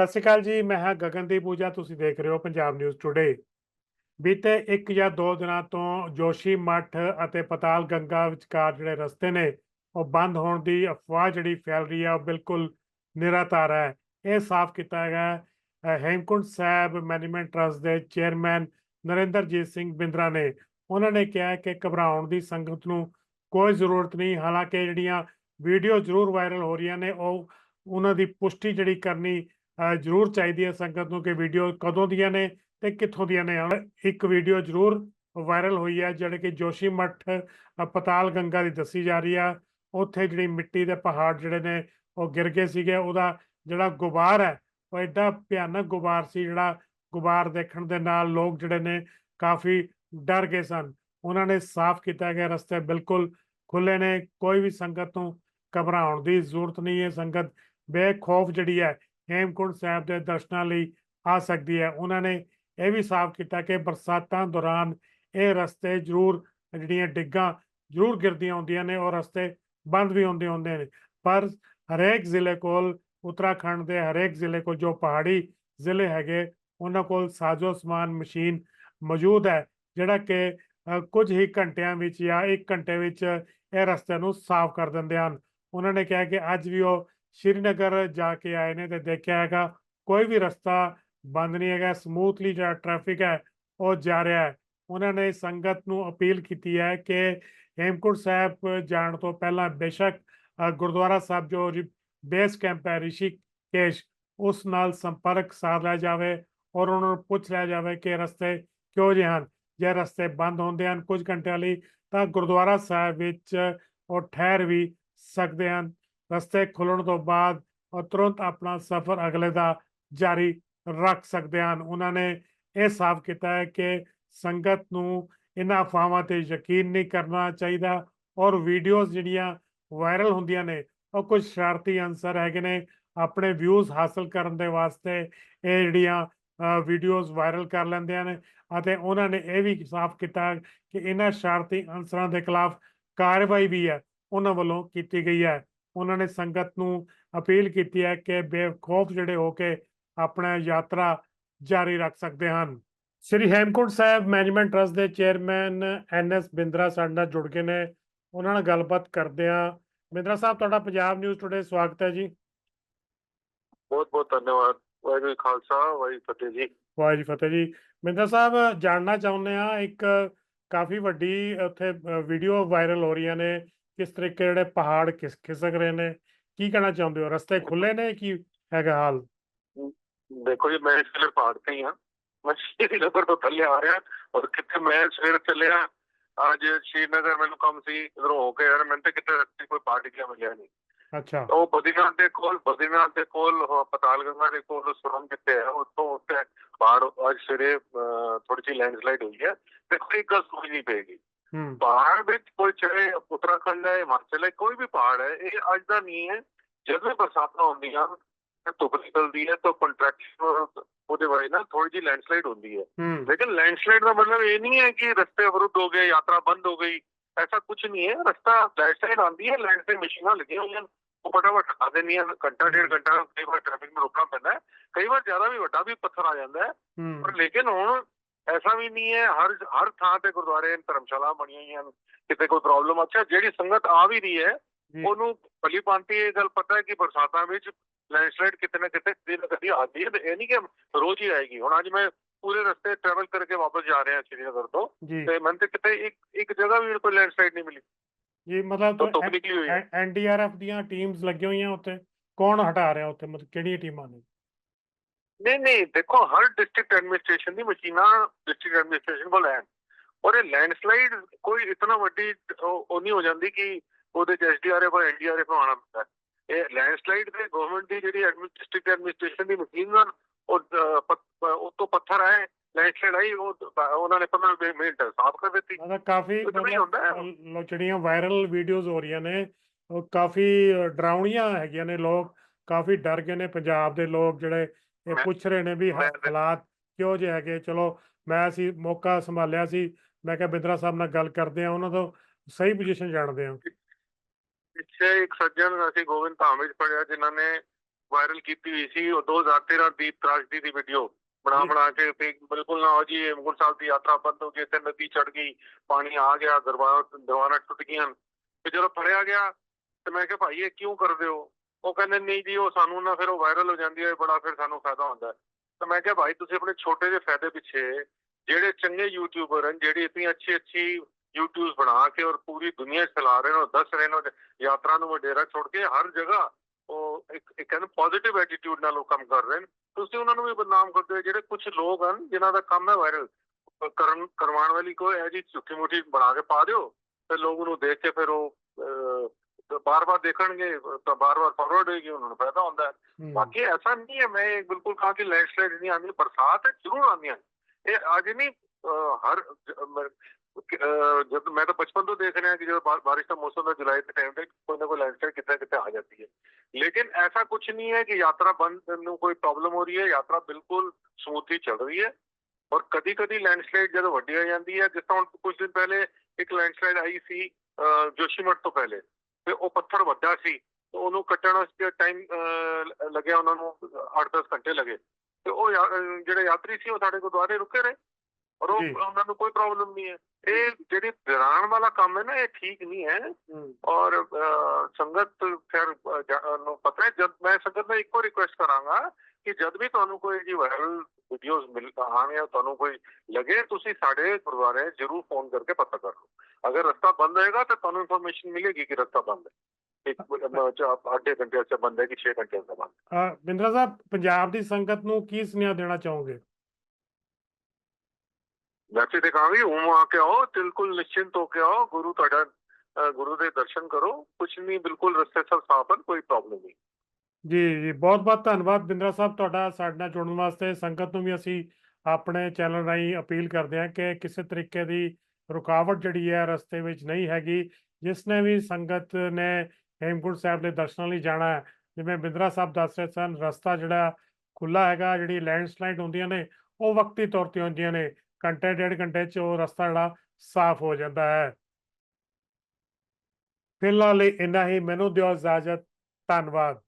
ਸਤਿ ਸ਼੍ਰੀ ਅਕਾਲ ਜੀ ਮੈਂ ਹਾਂ ਗਗਨਦੀਪ ਪੂਜਾ ਤੁਸੀਂ ਦੇਖ ਰਹੇ ਹੋ ਪੰਜਾਬ ਨਿਊਜ਼ ਟੁਡੇ ਬੀਤੇ ਇੱਕ ਜਾਂ ਦੋ ਦਿਨਾਂ ਤੋਂ ਜੋਸ਼ੀ ਮੱਠ ਅਤੇ ਪਤਾਲ ਗੰਗਾ ਵਿਚਕਾਰ ਜਿਹੜੇ ਰਸਤੇ ਨੇ ਉਹ ਬੰਦ ਹੋਣ ਦੀ ਅਫਵਾਹ ਜਿਹੜੀ ਫੈਲ ਰਹੀ ਹੈ ਉਹ ਬਿਲਕੁਲ ਨਿਰਾਧਾਰ ਹੈ। ਇਹ ਸਾਫ਼ ਕੀਤਾ ਗਿਆ ਹੈ, ਹੇਮਕੁੰਟ ਸਾਹਿਬ ਮੈਨੇਜਮੈਂਟ ਟਰਸਟ ਦੇ ਚੇਅਰਮੈਨ ਨਰਿੰਦਰਜੀਤ ਸਿੰਘ ਬਿੰਦਰਾ ਨੇ ਉਹਨਾਂ ਨੇ ਕਿਹਾ ਕਿ ਘਬਰਾਉਣ ਦੀ ਸੰਗਤ ਨੂੰ ਕੋਈ ਜ਼ਰੂਰਤ ਨਹੀਂ ਹਾਲਾਂਕਿ ਜਿਹੜੀਆਂ ਵੀਡੀਓ ਜ਼ਰੂਰ ਵਾਇਰਲ ਹੋ ਰਹੀਆਂ ਨੇ ਉਹ ਉਹਨਾਂ ਦੀ ਪੁਸ਼ਟੀ ਜਿਹੜੀ ਕਰਨੀ ਜ਼ਰੂਰ ਚਾਹੀਦੀ ਹੈ ਸੰਗਤ ਨੂੰ ਕਿ ਵੀਡੀਓ ਕਦੋਂ ਦੀਆਂ ਨੇ ਤੇ ਕਿੱਥੋਂ ਦੀਆਂ ਨੇ। ਹੁਣ ਇੱਕ ਵੀਡੀਓ ਜ਼ਰੂਰ ਵਾਇਰਲ ਹੋਈ ਹੈ ਜਿਹੜੇ ਕਿ ਜੋਸ਼ੀ ਮੱਠ ਪਤਾਲ ਗੰਗਾ ਦੀ ਦੱਸੀ ਜਾ ਰਹੀ ਆ। ਉੱਥੇ ਜਿਹੜੀ ਮਿੱਟੀ ਦੇ ਪਹਾੜ ਜਿਹੜੇ ਨੇ, ਉਹ ਗਿਰ ਗਏ ਸੀਗੇ। ਉਹਦਾ ਜਿਹੜਾ ਗੁਬਾਰ ਹੈ, ਉਹ ਐਡਾ ਭਿਆਨਕ ਗੁਬਾਰ ਸੀ, ਜਿਹੜਾ ਗੁਬਾਰ ਦੇਖਣ ਦੇ ਨਾਲ ਲੋਕ ਜਿਹੜੇ ਨੇ ਕਾਫੀ ਡਰ ਗਏ ਸਨ। ਉਹਨਾਂ ਨੇ ਸਾਫ਼ ਕੀਤਾ ਗਿਆ, ਰਸਤੇ ਬਿਲਕੁਲ ਖੁੱਲੇ ਨੇ। ਕੋਈ ਵੀ ਸੰਗਤ ਨੂੰ ਘਬਰਾਉਣ ਦੀ ਜ਼ਰੂਰਤ ਨਹੀਂ ਹੈ। ਸੰਗਤ ਬੇਖੌਫ ਜਿਹੜੀ ਹੈ ਹੇਮਕੁੰਟ ਸਾਹਿਬ ਦੇ ਦਰਸ਼ਨਾਂ ਲਈ ਆ ਸਕਦੀ ਹੈ। ਉਹਨਾਂ ਨੇ ਇਹ ਵੀ ਸਾਫ਼ ਕੀਤਾ ਕਿ ਬਰਸਾਤਾਂ ਦੌਰਾਨ ਇਹ ਰਸਤੇ ਜ਼ਰੂਰ ਜਿਹੜੀਆਂ ਡਿੱਗਾਂ ਜ਼ਰੂਰ ਗਿਰਦੀਆਂ ਹੁੰਦੀਆਂ ਨੇ ਔਰ ਰਸਤੇ ਬੰਦ ਵੀ ਹੁੰਦੇ ਹੁੰਦੇ ਨੇ। ਪਰ ਹਰੇਕ ਜ਼ਿਲ੍ਹੇ ਕੋਲ, ਉੱਤਰਾਖੰਡ ਦੇ ਹਰੇਕ ਜ਼ਿਲ੍ਹੇ ਕੋਲ ਜੋ ਪਹਾੜੀ ਜ਼ਿਲ੍ਹੇ ਹੈਗੇ, ਉਹਨਾਂ ਕੋਲ ਸਾਜ਼ੋ ਸਮਾਨ ਮਸ਼ੀਨ ਮੌਜੂਦ ਹੈ, ਜਿਹੜਾ ਕਿ ਕੁਝ ਹੀ ਘੰਟਿਆਂ ਵਿੱਚ ਜਾਂ 1 ਘੰਟੇ ਵਿੱਚ ਇਹ ਰਸਤੇ ਨੂੰ ਸਾਫ਼ ਕਰ ਦਿੰਦੇ ਹਨ। ਉਹਨਾਂ ਨੇ ਕਿਹਾ ਕਿ ਅੱਜ ਵੀ ਉਹ ਸ਼੍ਰੀਨਗਰ ਜਾ ਕੇ ਆਏ ਨੇ ਤੇ ਦੇਖਿਆ ਹੈਗਾ, ਕੋਈ ਵੀ ਰਸਤਾ ਬੰਦ ਨਹੀਂ ਹੈਗਾ ਸਮੂਥਲੀ ਜਿਹੜਾ ਟ੍ਰੈਫਿਕ ਹੈ, ਉਹ ਜਾ ਰਿਹਾ ਹੈ। ਉਹਨਾਂ ਨੇ ਸੰਗਤ ਨੂੰ ਅਪੀਲ ਕੀਤੀ ਹੈ ਕਿ ਹੇਮਕੁੰਟ ਸਾਹਿਬ ਜਾਣ ਤੋਂ ਪਹਿਲਾਂ ਬੇਸ਼ੱਕ ਗੁਰਦੁਆਰਾ ਸਾਹਿਬ ਜੋ ਬੇਸ ਕੈਂਪ ਹੈ ਰਿਸ਼ੀਕੇਸ਼, ਉਸ ਨਾਲ ਸੰਪਰਕ ਸਾਧ ਲਿਆ ਜਾਵੇ ਔਰ ਉਹਨਾਂ ਨੂੰ ਪੁੱਛ ਲਿਆ ਜਾਵੇ ਕਿ ਰਸਤੇ ਕਿਹੋ ਜਿਹੇ ਹਨ। ਜੇ ਰਸਤੇ ਬੰਦ ਹੁੰਦੇ ਹਨ ਕੁਝ ਘੰਟਿਆਂ ਲਈ ਤਾਂ ਗੁਰਦੁਆਰਾ ਸਾਹਿਬ ਵਿੱਚ ਉਹ ਠਹਿਰ ਵੀ ਸਕਦੇ ਹਨ। ਰਸਤੇ ਖੁੱਲਣ ਤੋਂ ਬਾਅਦ ਉਹ ਤੁਰੰਤ ਆਪਣਾ ਸਫ਼ਰ ਅਗਲੇ ਦਾ ਜਾਰੀ ਰੱਖ ਸਕਦੇ ਹਨ। ਉਹਨਾਂ ਨੇ ਇਹ ਸਾਫ਼ ਕੀਤਾ ਹੈ ਕਿ ਸੰਗਤ ਨੂੰ ਇਹਨਾਂ ਅਫਵਾਹਾਂ ਤੇ ਯਕੀਨ ਨਹੀਂ ਕਰਨਾ ਚਾਹੀਦਾ ਔਰ ਵੀਡੀਓਜ਼ ਜਿਹੜੀਆਂ ਵਾਇਰਲ ਹੁੰਦੀਆਂ ਨੇ, ਉਹ ਕੁਝ ਸ਼ਰਾਰਤੀ ਅਨਸਰ ਹੈਗੇ ਨੇ, ਆਪਣੇ ਵਿਊਜ਼ ਹਾਸਲ ਕਰਨ ਦੇ ਵਾਸਤੇ ਇਹ ਜਿਹੜੀਆਂ ਵੀਡੀਓਜ਼ ਵਾਇਰਲ ਕਰ ਲੈਂਦੇ ਨੇ ਅਤੇ ਉਹਨਾਂ ਨੇ ਇਹ ਵੀ ਸਾਫ਼ ਕੀਤਾ ਕਿ ਇਹਨਾਂ ਸ਼ਰਾਰਤੀ ਅਨਸਰਾਂ ਦੇ ਖਿਲਾਫ ਕਾਰਵਾਈ ਵੀ ਹੈ, ਉਹਨਾਂ ਵੱਲੋਂ ਕੀਤੀ ਗਈ ਹੈ। ਉਹਨਾਂ ਨੇ ਸੰਗਤ ਨੂੰ ਅਪੀਲ ਕੀਤੀ ਹੈ ਕਿ ਬੇਖੌਫ ਜਿਹੜੇ ਹੋ ਕੇ ਆਪਣਾ ਯਾਤਰਾ ਜਾਰੀ ਰੱਖ ਸਕਦੇ ਹਨ। ਸ੍ਰੀ ਹੇਮਕੁੰਟ ਸਾਹਿਬ ਮੈਨੇਜਮੈਂਟ ਟਰਸਟ ਦੇ ਚੇਅਰਮੈਨ ਐਨਐਸ ਬਿੰਦਰਾ ਸਾਡੇ ਨਾਲ ਜੁੜ ਗਏ ਨੇ। ਉਹਨਾਂ ਨਾਲ ਗੱਲਬਾਤ ਕਰਦੇ ਹਾਂ। ਬਿੰਦਰਾ ਸਾਹਿਬ ਤੁਹਾਡਾ ਪੰਜਾਬ ਨਿਊਜ਼ ਟੁਡੇ ਸਵਾਗਤ ਹੈ ਜੀ। ਬਹੁਤ ਬਹੁਤ ਧੰਨਵਾਦ। ਵਾਹਿਗੁਰੂ ਖਾਲਸਾ ਵਾਹਿਗੁਰੂ ਫਤਿਹ ਜੀ। ਵਾਹ ਜੀ ਫਤਿਹ ਜੀ। ਬਿੰਦਰ ਸਾਹਿਬ ਜਾਣਨਾ ਚਾਹੁੰਦੇ ਆ ਇੱਕ ਕਾਫੀ ਵੱਡੀ ਉੱਥੇ ਵੀਡੀਓ ਵਾਇਰਲ ਹੋ ਰਹੀਆਂ ਨੇ। ਕਿਸ ਤਰੀਕੇ ਜਿਹੜੇ ਪਹਾੜ ਖਿਸ ਖਿਸਕ ਰਹੇ ਨੇ? ਕੀ ਕਹਿਣਾ ਚਾਹੁੰਦੇ ਹੋ? ਰਸਤੇ ਖੁੱਲੇ ਨੇ ਕੀ ਹੈਗਾ ਹਾਲ? ਦੇਖੋ ਜੀ ਮੈਂ ਇਸ ਵੇਲੇ ਪਹਾੜ ਤੇ ਹੀ ਹਾਂ। ਮੈਂ ਸ਼੍ਰੀਨਗਰ ਤੋਂ ਥੱਲੇ ਆ ਰਿਹਾ ਔਰ ਕਿੱਥੇ ਮੈਂ ਸਵੇਰ ਚੱਲਿਆ ਅੱਜ ਸ਼੍ਰੀਨਗਰ ਮੈਨੂੰ ਕੰਮ ਸੀ ਇਧਰੋਂ ਹੋ ਕੇ ਯਾਰ ਮੈਨੂੰ ਤੇ ਕਿਤੇ ਰਸਤੇ ਕੋਈ ਪਹਾੜ ਟਿਕਿਆ ਮਿਲਿਆ ਨਹੀਂ। ਅੱਛਾ। ਉਹ ਬਦਰੀਨਾਥ ਦੇ ਕੋਲ ਬਦਰੀਨਾਥ ਦੇ ਕੋਲ ਪਤਾਲ ਗੰਗਾ ਦੇ ਕੋਲ ਸੁਰੰਗ ਕਿੱਥੇ ਹੈ ਉੱਥੋਂ ਉੱਤੇ ਪਹਾੜ ਅੱਜ ਸਵੇਰੇ ਥੋੜੀ ਜਿਹੀ ਲੈਂਡਸਲਾਈਡ ਹੋਈ ਹੈ। ਦੇਖੋ ਇੱਕ ਗੱਲ ਸਮਝ ਨਹੀਂ ਪਏਗੀ। ਪਹਾੜ ਵਿੱਚ ਕੋਈ ਚਾਹੇ ਉੱਤਰਾਖੰਡ ਹੈ ਹਿਮਾਚਲ ਹੈ ਕੋਈ ਵੀ ਪਹਾੜ ਹੈ ਇਹ ਅੱਜ ਦਾ ਨਹੀਂ ਹੈ। ਜਦ ਬਰਸਾਤਾਂ ਹੁੰਦੀਆਂ ਤੇ ਧੁੱਪ ਨਿਕਲਦੀ ਹੈ ਤਾਂ ਕੰਟਰੈਕਸ਼ਨ ਉਹਦੇ ਬਾਰੇ ਨਾ ਥੋੜੀ ਜੀ ਲੈਂਡਸਲਾਈਡ ਹੁੰਦੀ ਹੈ। ਲੇਕਿਨ ਲੈਂਡਸਲਾਈਡ ਦਾ ਮਤਲਬ ਇਹ ਨਹੀਂ ਹੈ ਕਿ ਰਸਤੇ ਅਵਰੁੱਧ ਹੋ ਗਏ ਯਾਤਰਾ ਬੰਦ ਹੋ ਗਈ ਐਸਾ ਕੁਝ ਨਹੀਂ ਹੈ। ਰਸਤਾ ਲੈਂਡਸਲਾਈਡ ਆਉਂਦੀ ਹੈ ਲੈਂਡ ਤੇ ਮਸ਼ੀਨਾਂ ਲੱਗੀਆਂ ਹੋਈਆਂ ਉਹ ਫਟਾਫਟ ਆ ਦਿੰਦੀਆਂ ਘੰਟਾ ਡੇਢ ਘੰਟਾ ਕਈ ਵਾਰ ਟ੍ਰੈਫਿਕ ਨੂੰ ਰੋਕਣਾ ਪੈਂਦਾ ਕਈ ਵਾਰ ਜ਼ਿਆਦਾ ਵੀ ਵੱਡਾ ਵੀ ਪੱਥਰ ਆ ਜਾਂਦਾ ਹੈ। ਪਰ ਲੇਕਿਨ ਹੁਣ ਐਸਾ ਵੀ ਨਹੀਂ ਹੈ ਹਰ ਹਰ ਥਾਂ ਤੇ ਗੁਰਦੁਆਰੇ ਧਰਮਸ਼ਾਲਾ ਬਣੀਆਂ ਹੋਈਆਂ ਹਨ ਕਿਤੇ ਕੋਈ ਪ੍ਰੋਬਲਮ ਅੱਛਾ ਜਿਹੜੀ ਸੰਗਤ ਆ ਵੀ ਰਹੀ ਹੈ। ਉਹਨੂੰ ਭਲੀ ਭਾਂਤੀ ਇਹ ਗੱਲ ਪਤਾ ਹੈ ਕਿ ਬਰਸਾਤਾਂ ਵਿੱਚ ਲੈਂਡਸਲਾਈਡ ਕਿਤੇ ਨਾ ਕਿਤੇ ਕਦੀ ਨਾ ਕਦੀ ਆਉਂਦੀ ਹੈ ਤੇ ਇਹ ਨਹੀਂ ਕਿ ਰੋਜ਼ ਹੀ ਆਏਗੀ। ਹੁਣ ਅੱਜ ਮੈਂ ਪੂਰੇ ਰਸਤੇ ਟਰੈਵਲ ਕਰਕੇ ਵਾਪਸ ਜਾ ਰਿਹਾ ਸ਼੍ਰੀਨਗਰ ਤੋਂ ਤੇ ਮੈਨੂੰ ਤੇ ਕਿਤੇ ਇੱਕ ਇੱਕ ਜਗ੍ਹਾ ਵੀ ਕੋਈ ਲੈਂਡਸਲਾਈਡ ਨਹੀਂ ਮਿਲੀ। ਜੀ ਮਤਲਬ ਐਨਡੀਆਰਐਫ ਦੀਆਂ ਟੀਮਸ ਲੱਗੀਆਂ ਹੋਈਆਂ ਉੱਥੇ। ਕੌਣ ਹਟਾ ਰਿਹਾ ਉੱਥੇ? ਮਤਲਬ ਕਿਹੜੀਆਂ ਟੀਮਾਂ ਨੇ? ਨਹੀਂ ਨਹੀਂ ਦੇਖੋ ਹਰ ਡਿਸਟ੍ਰਿਕਟ ਐਡਮਿਨਿਸਟ੍ਰੇਸ਼ਨ ਦੀ ਮਸ਼ੀਨਾਂ ਡਿਸਟ੍ਰਿਕਟ ਐਡਮਿਨਿਸਟ੍ਰੇਸ਼ਨ ਕੋਲ ਹੈ ਔਰ ਇਹ ਲੈਂਡਸਲਾਈਡ ਕੋਈ ਇਤਨਾ ਵੱਡੀ ਉਹ ਨਹੀਂ ਹੋ ਜਾਂਦੀ ਕਿ ਉਹਦੇ ਚ ਐਸਡੀਆਰਐਫ ਔਰ ਐਨਡੀਆਰਐਫ ਆਉਣਾ ਪੈਂਦਾ। ਇਹ ਲੈਂਡਸਲਾਈਡ ਤੇ ਗਵਰਨਮੈਂਟ ਦੀ ਜਿਹੜੀ ਡਿਸਟ੍ਰਿਕਟ ਐਡਮਿਨਿਸਟ੍ਰੇਸ਼ਨ ਦੀ ਮਸ਼ੀਨ ਨਾਲ ਉਹ ਤੋਂ ਪੱਥਰ ਆਏ ਲੈਂਡਸਲਾਈਡ ਆਈ ਉਹ ਉਹਨਾਂ ਨੇ 15 ਮਿੰਟ ਸਾਫ਼ ਕਰ ਦਿੱਤੀ ਮਤਲਬ ਕਾਫੀ ਕੁਝ ਵੀ ਹੁੰਦਾ ਹੈ। ਮਤਲਬ ਲੋ- ਜਿਹੜੀਆਂ ਵਾਇਰਲ ਵੀਡੀਓਜ਼ ਹੋ ਰਹੀਆਂ ਨੇ ਉਹ ਕਾਫੀ ਡਰਾਉਣੀਆਂ ਹੈਗੀਆਂ ਨੇ ਲੋਕ ਕਾਫੀ ਡਰ ਗਏ ਨੇ ਪੰਜਾਬ ਦੇ ਲੋਕ ਜਿਹੜੇ ਇਹ ਪੁੱਛ ਰਹੇ ਨੇ ਵੀ ਹਾਲਾਤ ਕਿਹੋ ਜਿਹੇ ਹੈਗੇ? ਚਲੋ ਮੈਂ ਅਸੀਂ ਮੌਕਾ ਸੰਭਾਲਿਆ ਸੀ। ਮੈਂ ਕਿਹਾ ਬਿੰਦਰਾ ਸਾਹਿਬ ਨਾਲ ਗੱਲ ਕਰਦੇ ਆ ਉਹਨਾਂ ਤੋਂ ਸਹੀ ਪੋਜੀਸ਼ਨ ਜਾਣਦੇ ਆ ਪਿੱਛੇ ਇੱਕ ਸੱਜਣ ਅਸੀਂ ਗੋਬਿੰਦ ਧਾਮ ਵਿੱਚ ਪੜਿਆ ਜਿਨ੍ਹਾਂ ਨੇ ਵਾਇਰਲ ਕੀਤੀ ਹੋਈ ਸੀ। ਉਹ 2013 ਦੀ ਤਰਾਜਦੀ ਦੀ ਵੀਡੀਓ ਬਣਾ। ਬਣਾ ਕੇ ਬਿਲਕੁਲ ਨਾ ਹੋ ਜੀ ਹੇਮਕੁੰਟ ਸਾਹਿਬ ਦੀ ਯਾਤਰਾ ਬੰਦ ਹੋ ਗਈ ਤੇ ਨਦੀ ਚੜ ਗਈ ਪਾਣੀ ਆ ਗਿਆ ਦਰਬਾਰ ਦਰਬਾਰਾਂ ਟੁੱਟ ਗਈਆਂ। ਤੇ ਜਦੋਂ ਫੜਿਆ ਗਿਆ ਤੇ ਮੈਂ ਕਿਹਾ ਭਾਈ ਇਹ ਕਿਉਂ ਕਰਦੇ ਹੋ? ਉਹ ਕਹਿੰਦੇ ਨਹੀਂ ਜੀ, ਉਹ ਸਾਨੂੰ ਨਾ ਫਿਰ ਉਹ ਵਾਇਰਲ ਹੋ ਜਾਂਦੀ ਹੈ, ਬੜਾ ਫਿਰ ਸਾਨੂੰ ਫਾਇਦਾ ਹੁੰਦਾ ਹੈ। ਤਾਂ ਮੈਂ ਕਿਹਾ ਭਾਈ, ਤੁਸੀਂ ਆਪਣੇ ਛੋਟੇ ਜਿਹੇ ਫਾਇਦੇ ਪਿੱਛੇ ਜਿਹੜੇ ਚੰਗੇ ਯੂਟਿਊਬਰ ਹਨ, ਜਿਹੜੀ ਇਤਨੀ ਅੱਛੀ ਅੱਛੀ ਯੂਟਿਊਬਸ ਬਣਾ ਕੇ ਔਰ ਪੂਰੀ ਦੁਨੀਆ 'ਚ ਰਹੇ ਨੇ ਔਰ ਦੱਸ ਰਹੇ ਨੇ ਯਾਤਰਾ ਨੂੰ ਵਡੇਰਾ ਛੋੜ ਕੇ ਹਰ ਜਗ੍ਹਾ ਉਹ ਇੱਕ ਇੱਕ ਕਹਿੰਦੇ ਪੋਜ਼ਿਟਿਵ ਐਟੀਟਿਊਡ ਨਾਲ ਉਹ ਕੰਮ ਕਰ ਰਹੇ ਨੇ ਤੁਸੀਂ ਉਹਨਾਂ ਨੂੰ ਵੀ ਬਦਨਾਮ ਕਰਦੇ ਹੋ, ਜਿਹੜੇ ਕੁਝ ਲੋਕ ਹਨ, ਜਿਨ੍ਹਾਂ ਦਾ ਕੰਮ ਹੈ ਵਾਇਰਲ ਕਰਨ, ਕਰਵਾਉਣ ਵਾਲੀ ਕੋਈ ਇਹ ਜੀ ਝੂਠੀ ਮੂਠੀ ਬਣਾ ਕੇ ਪਾ ਦਿਓ, ਤੇ ਲੋਕ ਉਹਨੂੰ ਦੇਖ ਕੇ ਫਿਰ ਉਹ ਬਾਰ-ਬਾਰ ਦੇਖਣਗੇ ਤਾਂ ਬਾਰ-ਬਾਰ ਫਾਰਵਰਡ ਹੋਏਗੀ ਉਹਨਾਂ ਨੂੰ ਫਾਇਦਾ ਹੁੰਦਾ ਹੈ। ਬਾਕੀ ਐਸਾ ਨਹੀਂ ਹੈ ਮੈਂ ਬਿਲਕੁਲ ਕਹਾ ਕਿ ਲੈਂਡਸਲਾਈਡ ਨਹੀਂ ਆਉਂਦੀ ਬਰਸਾਤ ਜ਼ਰੂਰ ਆਉਂਦੀਆਂ। ਇਹ ਅੱਜ ਨਹੀਂ ਹਰ ਜਦ ਮੈਂ ਤਾਂ ਬਚਪਨ ਤੋਂ ਦੇਖ ਰਿਹਾ ਕਿ ਜਦੋਂ ਬਾਰਿਸ਼ ਦਾ ਮੌਸਮ ਦਾ ਜੁਲਾਈ ਦੇ ਟਾਈਮ ਤੇ ਕੋਈ ਨਾ ਕੋਈ ਲੈਂਡਸਲਾਈਡ ਕਿਤੇ ਕਿਤੇ ਆ ਜਾਂਦੀ ਹੈ। ਲੇਕਿਨ ਐਸਾ ਕੁਝ ਨਹੀਂ ਹੈ ਕਿ ਯਾਤਰਾ ਬੰਦ ਨੂੰ ਕੋਈ ਪ੍ਰੋਬਲਮ ਹੋ ਰਹੀ ਹੈ ਯਾਤਰਾ ਬਿਲਕੁਲ ਸਮੂਥਲੀ ਚੱਲ ਰਹੀ ਹੈ। ਔਰ ਕਦੀ ਕਦੀ ਲੈਂਡਸਲਾਈਡ ਜਦੋਂ ਵੱਡੀ ਆ ਜਾਂਦੀ ਹੈ ਜਿਸ ਤਰ੍ਹਾਂ ਕੁਝ ਦਿਨ ਪਹਿਲੇ ਇੱਕ ਲੈਂਡਸਲਾਈਡ ਆਈ ਸੀ ਜੋਸ਼ੀਮਠ ਤੋਂ ਪਹਿਲੇ। ਤੇ ਉਹ ਪੱਥਰ ਵੱਡਾ ਸੀ ਉਹਨੂੰ ਕੱਟਣ ਵਾਸਤੇ ਟਾਈਮ ਲੱਗਿਆ ਉਹਨਾਂ ਨੂੰ 8-10 ਘੰਟੇ ਲੱਗੇ। ਤੇ ਉਹ ਜਿਹੜੇ ਯਾਤਰੀ ਸੀ ਉਹ ਸਾਡੇ ਗੁਰਦੁਆਰੇ ਰੁਕੇ ਰਹੇ ਔਰ। ਉਹਨਾਂ ਨੂੰ ਕੋਈ ਪ੍ਰੋਬਲਮ ਨਹੀਂ ਹੈ। ਇਹ ਜਿਹੜੀ ਦੌਰਾਨ ਵਾਲਾ ਕੰਮ ਹੈ ਨਾ ਇਹ ਠੀਕ ਨਹੀਂ ਹੈ। ਔਰ ਸੰਗਤ ਫਿਰ ਨੂੰ ਪਤਾ ਹੈ ਜਦ ਮੈਂ ਸੰਗਤ ਨੂੰ ਇੱਕੋ ਰਿਕੁਐਸਟ ਕਰਾਂਗਾ ਕਿ ਜਦ ਵੀ ਤੁਹਾਨੂੰ ਕੋਈ ਜੀ ਵਾਇਰਲ ਵੀਡੀਓਜ਼ ਮਿਲ ਆਣ ਜਾਂ ਤੁਹਾਨੂੰ ਕੋਈ ਲੱਗੇ ਤੁਸੀਂ ਸਾਡੇ ਗੁਰਦੁਆਰੇ ਜ਼ਰੂਰ ਫੋਨ ਕਰਕੇ ਪਤਾ ਕਰੋ ਅਗਰ ਰਸਤਾ ਬੰਦ ਹੋਏਗਾ ਤਾਂ ਤੁਹਾਨੂੰ ਇਨਫੋਰਮੇਸ਼ਨ ਮਿਲੇਗੀ ਕਿ ਰਸਤਾ ਬੰਦ ਹੈ। ਇੱਕ ਅਹ, ਚ- ਅੱਧੇ ਘੰਟੇ ਸੇ ਬੰਦ ਹੈ ਕਿ 6 ਘੰਟੇ ਸੇ ਬੰਦ ਅਹ, ਬਿੰਦਰਾ ਸਾਹਿਬ ਪੰਜਾਬ ਦੀ ਸੰਗਤ ਨੂੰ ਕੀ ਸੁਨੇਹਾ ਦੇਣਾ ਚਾਹੋਗੇ? ਵੈਸੇ ਤੇ ਕਹਾਂਗੇ ਹੁਮ ਆ ਕੇ ਆਓ ਬਿਲਕੁਲ ਨਿਸ਼ਚਿੰਤ ਹੋ ਕੇ ਆਓ ਗੁਰੂ ਤੁਹਾਡਾ ਅਹ, ਗੁਰੂ ਦੇ ਦਰਸ਼ਨ ਕਰੋ ਕੁਝ ਨਹੀਂ ਬਿਲਕੁਲ ਰਸਤੇ ਸਭ ਸਾਫ਼ ਹਨ ਕੋਈ ਪ੍ਰੋਬਲਮ ਨਹੀਂ। ਜੀ ਜੀ ਬਹੁਤ ਬਹੁਤ ਧੰਨਵਾਦ ਬਿੰਦਰਾ ਸਾਹਿਬ ਤੁਹਾਡਾ ਸਾਡੇ ਨਾਲ ਜੁੜਨ ਵਾਸਤੇ। ਸੰਗਤ ਨੂੰ ਵੀ ਅਸੀਂ ਆਪਣੇ ਚੈਨਲ ਰਾਹੀਂ ਅਪੀਲ ਕਰਦੇ ਹਾਂ ਕਿ ਕਿਸੇ ਤਰੀਕੇ ਦੀ ਰੁਕਾਵਟ ਜਿਹੜੀ ਹੈ ਰਸਤੇ ਵਿੱਚ ਨਹੀਂ ਹੈਗੀ, ਜਿਸ ਨੇ ਵੀ ਸੰਗਤ ਨੇ ਹੇਮਕੁੰਟ ਸਾਹਿਬ ਦੇ ਦਰਸ਼ਨਾਂ ਲਈ ਜਾਣਾ ਹੈ। ਜਿਵੇਂ ਬਿੰਦਰਾ ਸਾਹਿਬ ਦੱਸ ਰਹੇ ਸਨ, ਰਸਤਾ ਜਿਹੜਾ ਖੁੱਲਾ ਹੈਗਾ, ਜਿਹੜੀ ਲੈਂਡਸਲਾਈਡ ਹੁੰਦੀਆਂ ਨੇ, ਉਹ ਵਕਤੀ ਤੌਰ ਤੇ ਹੁੰਦੀਆਂ ਨੇ। ਘੰਟੇ, ਡੇਢ ਘੰਟੇ ਚ ਉਹ ਰਸਤਾ ਜਿਹੜਾ ਸਾਫ਼ ਹੋ ਜਾਂਦਾ ਹੈ। ਫਿਲਹਾਲ ਲਈ ਇੰਨਾ ਹੀ। ਮੈਨੂੰ ਦਿਓ ਇਜਾਜ਼ਤ। ਧੰਨਵਾਦ।